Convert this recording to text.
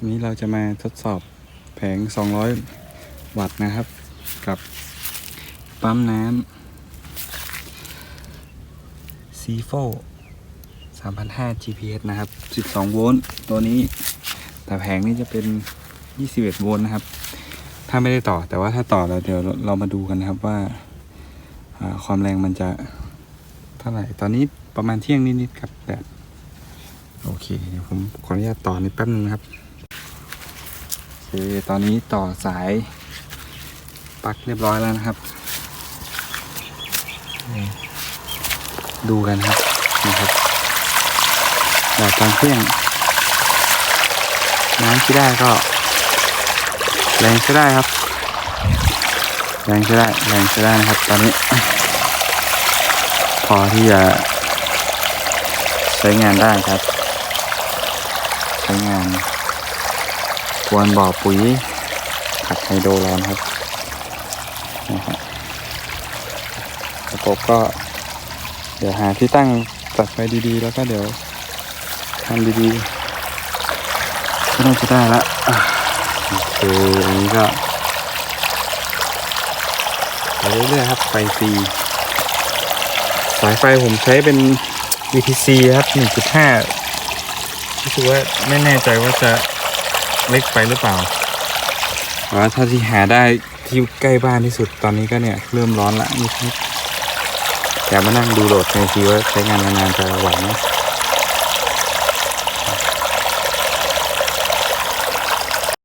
วันนี้เราจะมาทดสอบแผง 200 วัตต์นะครับ กับปั๊มน้ำซีโฟ3,500 GPS นะครับ 12 โวลต์ตัวนี้ แต่แผงนี้จะเป็น 21 โวลต์นะครับ ถ้าไม่ได้ต่อแต่ว่าถ้าต่อแล้วเดี๋ยวเรามาดูกันนะครับว่าความแรงมันจะเท่าไหร่ ตอนนี้ประมาณเที่ยงนิดๆครับแดดโอเค เดี๋ยวผมขออนุญาตต่อนิดแป๊บนึงนะครับ เคตอนนี้ต่อสายปักเรียบร้อยแล้วนะครับ ดูกันครับนะครับแบบตอนเที่ยงน้ำที่ได้ก็ แรงใช้ได้ครับ แรงใช้ได้แรงใช้ได้นะครับ ตอนนี้ พอที่จะใช้งานได้ครับ ใช้งาน กวนบ่อปุ๋ยผักไฮโดรร้อนครับนะครับระบบก็ เดี๋ยวหาที่ตั้งตัดไฟดีๆ แล้วก็เดี๋ยวทำดีๆก็น่าจะได้ละอะโอเคอันนี้ก็ไปเรื่อยๆครับไฟฟรีสายไฟผมใช้เป็น VTC ครับ 1.5รู้สึกว่าไม่แน่ใจว่าจะ เล็กไปหรือเปล่าว่าถ้าที่หาได้ที่ใกล้บ้านที่สุดตอนนี้ก็เนี่ยเริ่มร้อนละนิดนิดอยากมานั่งดูโหลดในทีว่าใช้งานนานๆจะไหวไหม